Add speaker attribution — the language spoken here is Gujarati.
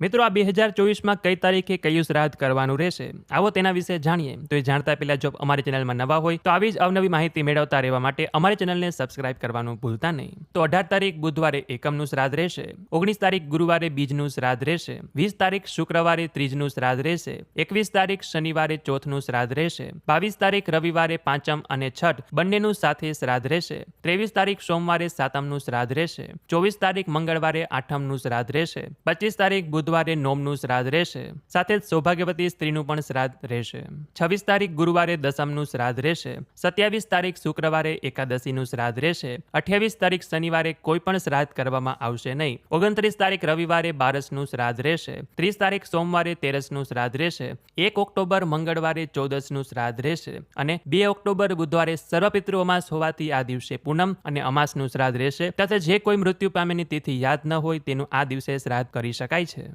Speaker 1: મિત્રો, આ બે હજાર ચોવીસમાં કઈ તારીખે કયું શ્રાદ્ધ કરવાનું રહેશે? આવો તેના વિશે જાણીએ. તો એ જાણતા પહેલા જો અમારી ચેનલમાં નવા હોય, તો આવી જ અવનવી માહિતી મેળવતા રહેવા માટે અમારી ચેનલને સબસ્ક્રાઇબ કરવાનું ભૂલતા નહીં. તો અઢાર તારીખ બુધવારે એકમનું શ્રાદ્ધ રહેશે. ઓગણીસ તારીખ ગુરુવારે બીજનું શ્રાદ્ધ રહેશે. વીસ તારીખ શુક્રવારે ત્રીજનું શ્રાદ્ધ રહેશે. એકવીસ તારીખ શનિવારે ચોથનું શ્રાદ્ધ રહેશે. બાવીસ તારીખ રવિવારે પાંચમ અને છઠ બંનેનું સાથે શ્રાદ્ધ રહેશે. ત્રેવીસ તારીખ સોમવારે સાતમનું શ્રાદ્ધ રહેશે. ચોવીસ તારીખ મંગળવારે આઠમનું શ્રાદ્ધ રહેશે. પચીસ તારીખ બુધવારે નોમનું શ્રાદ્ધ રહેશે. સાથે જ સૌભાગ્યવતી સ્ત્રીનું પણ શ્રાદ્ધ રહેશે. છવ્વીસ તારીખ ગુરુવારે દસમનું શ્રાદ્ધ રહેશે. સત્યાવીસ તારીખ શુક્રવારે એકાદશીનું શ્રાદ્ધ રહેશે. અઠ્યાવીસ તારીખ શનિવારે કોઈ પણ શ્રાદ્ધ કરવામાં આવશે નહીં. ઓગણત્રીસ તારીખ રવિવારે બારસનું શ્રાદ્ધ રહેશે. ત્રીસ તારીખ સોમવારે તેરસનું શ્રાદ્ધ રહેશે. એક ઓક્ટોબર મંગળવારે ચૌદસનું શ્રાદ્ધ રહેશે. અને બે ઓક્ટોબર બુધવારે સર્વપિતૃ અમાસ હોવાથી આ દિવસે પૂનમ અને અમાસનું શ્રાદ્ધ રહેશે. તથા જે કોઈ મૃત્યુ પામેની તિથિ યાદ ન હોય તેનું આ દિવસે શ્રાદ્ધ કરી શકાય છે.